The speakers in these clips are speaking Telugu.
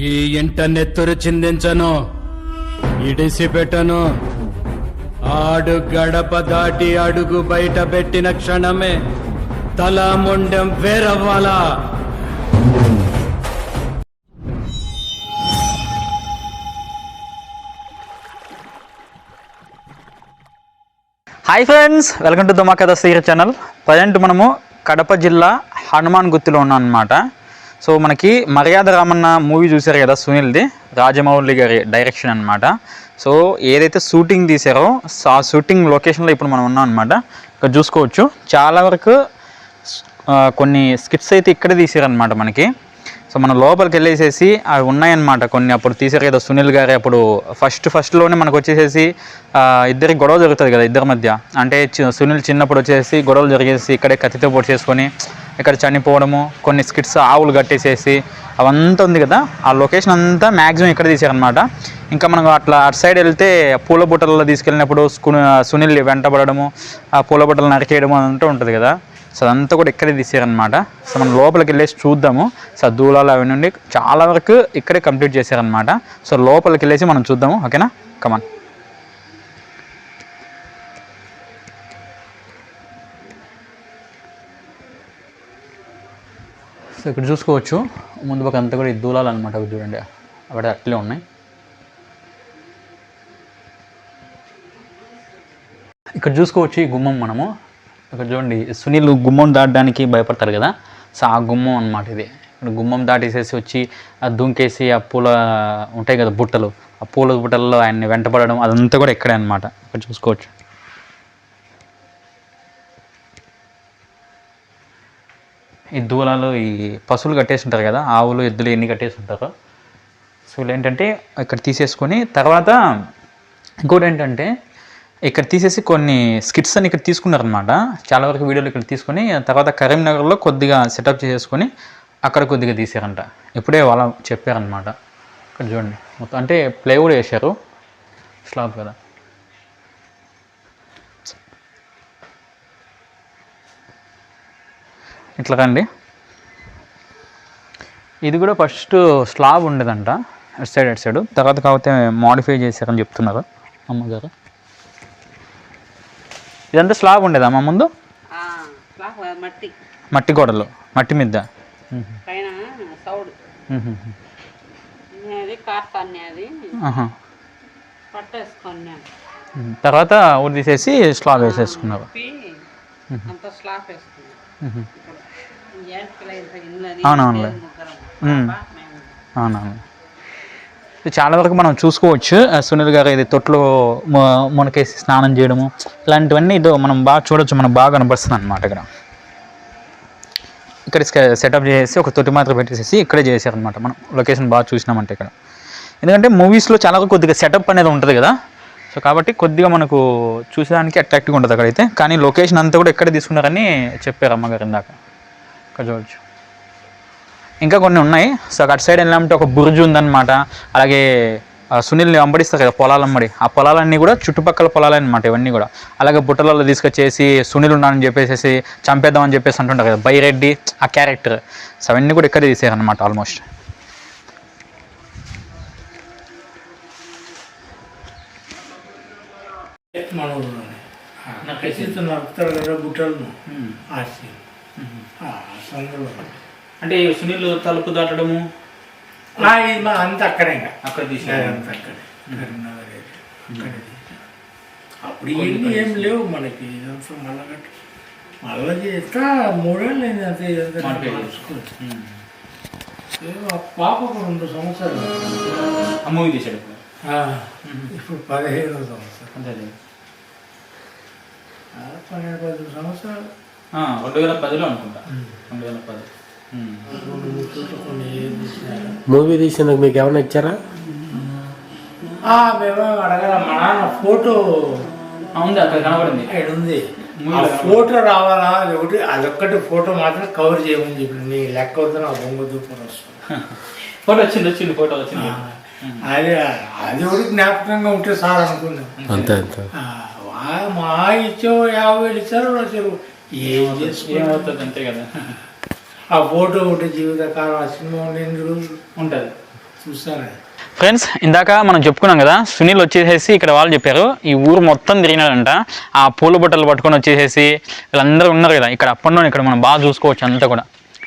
ఈ ఇంట నెత్తురు చిందించను ఇడిసి పెట్టను ఆడు గడప దాటి అడుగు బయట పెట్టిన క్షణమే తల ముండెం వేరవ్వాలా? హాయ్ ఫ్రెండ్స్ వెల్కమ్ టు దుమా కథ సీర ఛానల్ ప్రజెంట్ మనము కడప జిల్లా హనుమాన్ గుత్తిలో ఉన్నాం అనమాట సో మనకి మర్యాద రామన్న మూవీ చూశారు కదా సునీల్ది రాజమౌళి గారి డైరెక్షన్ అనమాట సో ఏదైతే షూటింగ్ తీసారో ఆ షూటింగ్ లొకేషన్లో ఇప్పుడు మనం ఉన్నాం అనమాట ఇక్కడ చూసుకోవచ్చు. చాలా వరకు కొన్ని స్కిట్స్ అయితే ఇక్కడే తీసారనమాట మనకి. సో మనం లోపలికి వెళ్ళేసేసి అవి ఉన్నాయన్నమాట కొన్ని. అప్పుడు తీసారు కదా సునీల్ గారి అప్పుడు ఫస్ట్ ఫస్ట్లోనే మనకు వచ్చేసేసి ఇద్దరికి గొడవ జరుగుతుంది కదా ఇద్దరి మధ్య. అంటే సునీల్ చిన్నప్పుడు వచ్చేసి గొడవలు జరిగేసి ఇక్కడే కత్తితో పొడి చేసుకొని ఇక్కడ చనిపోవడము కొన్ని స్కిట్స్ ఆవులు కట్టేసేసి అవంతా ఉంది కదా ఆ లొకేషన్ అంతా మ్యాక్సిమం ఇక్కడ తీసారనమాట ఇంకా మనం అట్లా అటు సైడ్ వెళ్తే పూల బుట్టలలో తీసుకెళ్ళినప్పుడు సునీల్ వెంటబడము ఆ పూల బుట్టలు నరికేయడము అంతా ఉంటుంది కదా. సో అదంతా కూడా ఇక్కడే తీసారనమాట సో మనం లోపలికి వెళ్ళేసి చూద్దాము. సో దూలాలు అవి నుండి చాలా వరకు ఇక్కడే కంప్లీట్ చేశారనమాట సో లోపలికి వెళ్ళేసి మనం చూద్దాము. ఓకేనా? కమాన్ ఇక్కడ చూసుకోవచ్చు. ముందు పక్క అంతా కూడా ఈ దూలాలు అనమాట అవి చూడండి. అక్కడ అట్లే ఉన్నాయి. ఇక్కడ చూసుకోవచ్చు ఈ గుమ్మం మనము. ఇక్కడ చూడండి సునీల్ గుమ్మం దాటడానికి భయపడతారు కదా. సో ఆ గుమ్మం అన్నమాట ఇది. ఇక్కడ గుమ్మం దాటేసేసి వచ్చి ఆ దుంకేసి ఆ పూల ఉంటాయి కదా బుట్టలు. ఆ పూల బుట్టల్లో ఆయన్ని వెంటపడడం అదంతా కూడా ఇక్కడే అనమాట ఇక్కడ చూసుకోవచ్చు. ఈ దూలాలు ఈ పశువులు కట్టేసి ఉంటారు కదా ఆవులు ఎద్దులు ఎన్ని కట్టేసి ఉంటారు సో ఏంటంటే ఇక్కడ తీసేసుకొని తర్వాత ఇంకోటి ఏంటంటే ఇక్కడ తీసేసి కొన్ని స్కిట్స్ అని ఇక్కడ తీసుకున్నారనమాట చాలా వరకు వీడియోలు ఇక్కడ తీసుకొని తర్వాత కరీంనగర్లో కొద్దిగా సెటప్ చేసేసుకొని అక్కడ కొద్దిగా తీసారంట ఇప్పుడే వాళ్ళ చెప్పారనమాట ఇక్కడ చూడండి మొత్తం అంటే ప్లైవుడ్ వేశారు. స్లాబ్ కదా. ఇట్లా రండి. ఇది కూడా ఫస్ట్ స్లాబ్ ఉండేదంట అటు సైడ్ అటు సైడ్. తర్వాత కాకపోతే మాడిఫై చేశారని చెప్తున్నారు అమ్మగారు. ఇదంతా స్లాబ్ ఉండేదమ్మా ముందు? మట్టి. గోడలు మట్టి మీద. పైన సౌడు. అది కార్తాన్ని అది. ఆహా. పట్టేసుకొని ఉమ్. తర్వాత ఊరు తీసేసి స్లాబ్ వేసేసుకున్నారు. అవునవునులే. అవునవును. చాలా వరకు మనం చూసుకోవచ్చు. సునీల్ గారు ఇది తొట్లో మునకేసి స్నానం చేయడము ఇలాంటివన్నీ ఇదో మనం బాగా చూడొచ్చు. మనకు బాగా కనపడుతుంది అనమాట ఇక్కడ. ఇక్కడ సెటప్ చేసి ఒక తొట్టి మాత్రం పెట్టేసేసి ఇక్కడే చేశారనమాట మనం. లొకేషన్ బాగా చూసినామంటే ఇక్కడ. ఎందుకంటే మూవీస్లో చాలా వరకు కొద్దిగా సెటప్ అనేది ఉంటుంది కదా. సో కాబట్టి కొద్దిగా మనకు చూసేదానికి అట్రాక్టివ్గా ఉంటుంది అక్కడైతే. కానీ లొకేషన్ అంతా కూడా ఎక్కడ తీసుకున్నారని చెప్పారు అమ్మగారు ఇందాక. ఇక్కడ చూడొచ్చు ఇంకా కొన్ని ఉన్నాయి. సో అటు సైడ్ వెళ్ళామంటే ఒక బుర్జు ఉందన్నమాట. అలాగే సునీల్ని వెంబడిస్తారు కదా పొలాలు అమ్మడి ఆ పొలాలన్నీ కూడా చుట్టుపక్కల పొలాలే అనమాట ఇవన్నీ కూడా. అలాగే బుట్టలలో తీసుకొచ్చేసి సునీల్ ఉన్నాడని చెప్పేసి చంపేద్దామని చెప్పేసి అంటుంటారు కదా బైరెడ్డి ఆ క్యారెక్టర్. సో అవన్నీ కూడా ఇక్కడే తీసారనమాట ఆల్మోస్ట్. మన కదా బుట్టలను. ఆర్చి అంటే సునీల్ తలుపు దాటడము? అంత అక్కడే. అక్కడ అంత అక్కడే. కరీంనగర్. అక్కడే. అప్పుడు ఇవన్నీ ఏం లేవు మనకి. ఇదంతా మళ్ళా చేస్తా మూడేళ్ళు అయింది అంతే ఇదంతా. పాపకు రెండు సంవత్సరాలు ఆ మూవీ తీసాడు ఇప్పుడు. పదిహేను సంవత్సరాలు అంతే ఆ, పన్నెండు పది సంవత్సరాలు. రెండు వేల పదిలో అనుకుంటా. రెండు వేల పది. మూవీ తీసినందుకు మీకు ఏమైనా ఇచ్చారా? ఆ, మేము అడగల. మా నాన్న ఫోటో ఉంది అక్కడ కనబడింది. ఇక్కడ ఉంది. ఆ ఫోటో రావాలా? అది ఒకటి అదొక్కటి ఫోటో మాత్రం కవర్ చేయమని చెప్పి నీ లెక్క అవుతున్న ఆ బొంగ దూపం వస్తుంది. ఫోటో వచ్చింది వచ్చింది ఫోటో వచ్చింది. అది అది ఒకటి జ్ఞాపకంగా ఉంటే సార్ అనుకున్నాం అంతే మా ఇచ్చో యాభై వేలు ఇచ్చారు ఏమవుతుంది అంతే కదా? ఆ ఫోటో ఒకటి జీవితకాలం ఆ సినిమా ఎన్ని రోజులు ఉంటుంది. చూస్తారా? ఫ్రెండ్స్ ఇందాక మనం చెప్పుకున్నాం కదా సునీల్ వచ్చేసేసి ఇక్కడ వాళ్ళు చెప్పారు ఈ ఊరు మొత్తం తిరిగినాడంట. ఆ పూల బుట్టలు పట్టుకొని వచ్చేసేసి వీళ్ళందరూ ఉన్నారు కదా ఇక్కడ అప్ అండ్ డౌన్ ఇక్కడ మనం బాగా చూసుకోవచ్చు అంతా కూడా.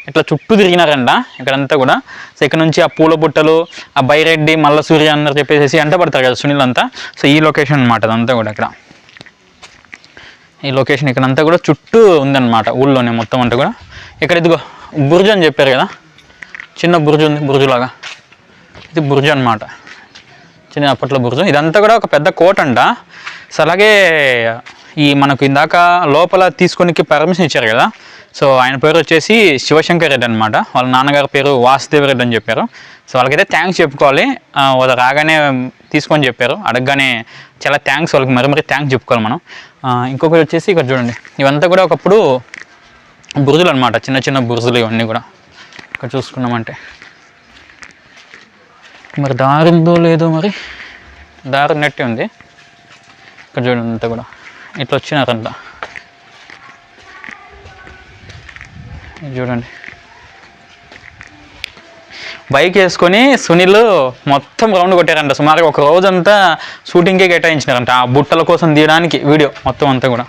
ఇట్లా చుట్టూ తిరిగినారంట ఇక్కడంతా కూడా. సో ఇక్కడ నుంచి ఆ పూల బుట్టలు ఆ బైరెడ్డి మల్ల సూర్య అందరు చెప్పేసి అంట పడతారు కదా సునీల్ అంతా. సో ఈ లొకేషన్ అనమాట అదంతా కూడా ఇక్కడ. ఈ లొకేషన్ ఇక్కడంతా కూడా చుట్టూ ఉందన్నమాట ఊళ్ళోనే మొత్తం అంతా కూడా. ఇక్కడ ఇదిగో బుర్జ్ అని చెప్పారు కదా? చిన్న బుర్జు ఉంది బుర్జులాగా. ఇది బుర్జ్ అనమాట చిన్న అప్పట్లో బుర్జు. ఇదంతా కూడా ఒక పెద్ద కోట అంట. సో అలాగే ఈ మనకు ఇందాక లోపల తీసుకొనికి పర్మిషన్ ఇచ్చారు కదా? సో ఆయన పేరు వచ్చేసి శివశంకర్ రెడ్డి అనమాట వాళ్ళ నాన్నగారి పేరు వాసుదేవ్ రెడ్డి అని చెప్పారు. సో వాళ్ళకైతే థ్యాంక్స్ చెప్పుకోవాలి. వాళ్ళు రాగానే తీసుకొని చెప్పారు. అడగగానే చాలా థ్యాంక్స్ వాళ్ళకి మరి మరి థ్యాంక్స్ చెప్పుకోవాలి మనం. ఇంకొకటి వచ్చేసి ఇక్కడ చూడండి. ఇవంతా కూడా ఒకప్పుడు బురుజులు అనమాట చిన్న చిన్న బురుజులు ఇవన్నీ కూడా. ఇక్కడ చూసుకున్నామంటే. మరి దారి ఉందో లేదో మరి? దారి నెట్టి ఉంది. ఇక్కడ చూడండి అంతా కూడా. ఇట్లా వచ్చినారంట. చూడండి. బైక్ వేసుకొని సునీల్ మొత్తం రౌండ్ కొట్టారంట. సుమారుగా ఒక రోజంతా షూటింగ్కే కేటాయించినారంట ఆ బుట్టల కోసం తీయడానికి వీడియో మొత్తం అంతా కూడా.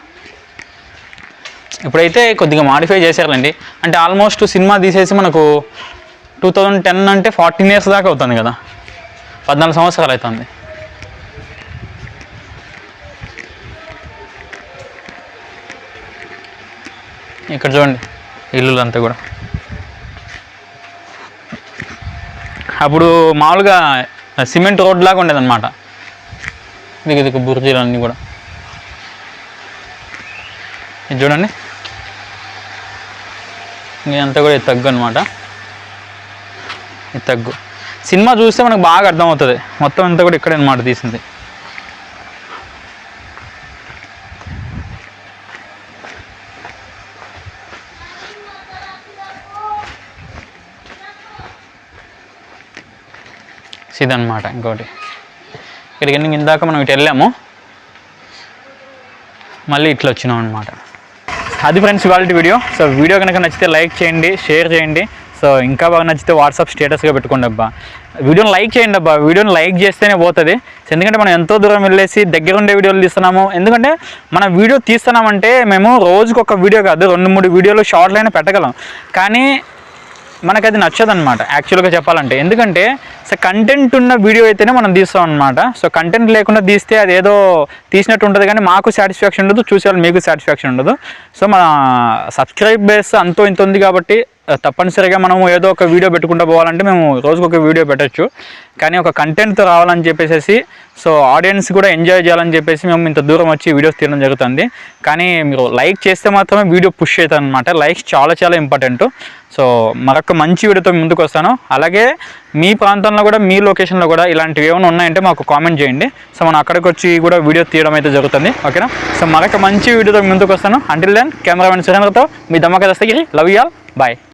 ఇప్పుడైతే కొద్దిగా మాడిఫై చేశారులేండి. అంటే ఆల్మోస్ట్ సినిమా తీసేసి మనకు టూ థౌజండ్ టెన్ అంటే ఫార్టీన్ ఇయర్స్ దాకా అవుతుంది కదా. పద్నాలుగు సంవత్సరాలు అవుతుంది ఇక్కడ చూడండి ఇల్లులంతా కూడా. అప్పుడు మామూలుగా సిమెంట్ రోడ్ లాగా ఉండేదన్నమాట. దిగు దిగు బుర్జీలు అన్నీ కూడా. ఇది చూడండి. ఇదంతా కూడా ఇది తగ్గు అనమాట ఇది తగ్గు. సినిమా చూస్తే మనకు బాగా అర్థమవుతుంది. మొత్తం అంతా కూడా ఇక్కడే అనమాట తీసింది. ఇదనమాట ఇంకోటి. ఇక్కడికి వెళ్ళి ఇందాక మనం ఇటు వెళ్ళాము. మళ్ళీ ఇట్లా వచ్చినాం అనమాట అది ఫ్రెండ్స్ ఇవాళ వీడియో. సో వీడియో కనుక నచ్చితే లైక్ చేయండి షేర్ చేయండి. సో ఇంకా బాగా నచ్చితే వాట్సాప్ స్టేటస్గా పెట్టుకోండి అబ్బా. వీడియోని లైక్ చేయండి అబ్బా. వీడియోని లైక్ చేస్తేనే పోతుంది. ఎందుకంటే మనం ఎంతో దూరం వెళ్ళేసి దగ్గర ఉండే వీడియోలు తీస్తున్నాము. ఎందుకంటే మనం వీడియో తీస్తున్నామంటే మేము రోజుకొక వీడియో కాదు రెండు మూడు వీడియోలు షార్ట్లైనా పెట్టగలం. కానీ మనకు అది యాక్చువల్గా చెప్పాలంటే. ఎందుకంటే సో కంటెంట్ ఉన్న వీడియో అయితేనే మనం తీస్తాం అనమాట సో కంటెంట్ లేకుండా తీస్తే అది ఏదో తీసినట్టు ఉంటుంది కానీ మాకు సాటిస్ఫాక్షన్ ఉండదు చూసేవాళ్ళు మీకు సాటిస్ఫాక్షన్ ఉండదు. సో మన సబ్స్క్రైబ్ బేస్ అంతో ఇంత ఉంది కాబట్టి తప్పనిసరిగా మనం ఏదో ఒక వీడియో పెట్టుకుంటూ పోవాలంటే మేము రోజుకొక ఒక వీడియో పెట్టచ్చు. కానీ ఒక కంటెంట్తో రావాలని చెప్పేసి సో ఆడియన్స్ కూడా ఎంజాయ్ చేయాలని చెప్పేసి మేము ఇంత దూరం వచ్చి వీడియోస్ తీయడం జరుగుతుంది. కానీ మీరు లైక్ చేస్తే మాత్రమే వీడియో పుష్ అవుతుంది అనమాట లైక్స్ చాలా చాలా ఇంపార్టెంట్ సో మరొక మంచి వీడియోతో ముందుకు వస్తాను. అలాగే మీ ప్రాంతంలో కూడా మీ లొకేషన్లో కూడా ఇలాంటివి ఏమైనా ఉన్నాయంటే మాకు కామెంట్ చేయండి. సో మనం అక్కడికి వచ్చి కూడా వీడియో తీయడం అయితే జరుగుతుంది. ఓకేనా? సో మరొక మంచి వీడియోతో ముందుకు వస్తాను. అంటిల్ దెన్ కెమెరామెన్ సురేంద్రతో మీ Dammaka Dastagiri love y'all bye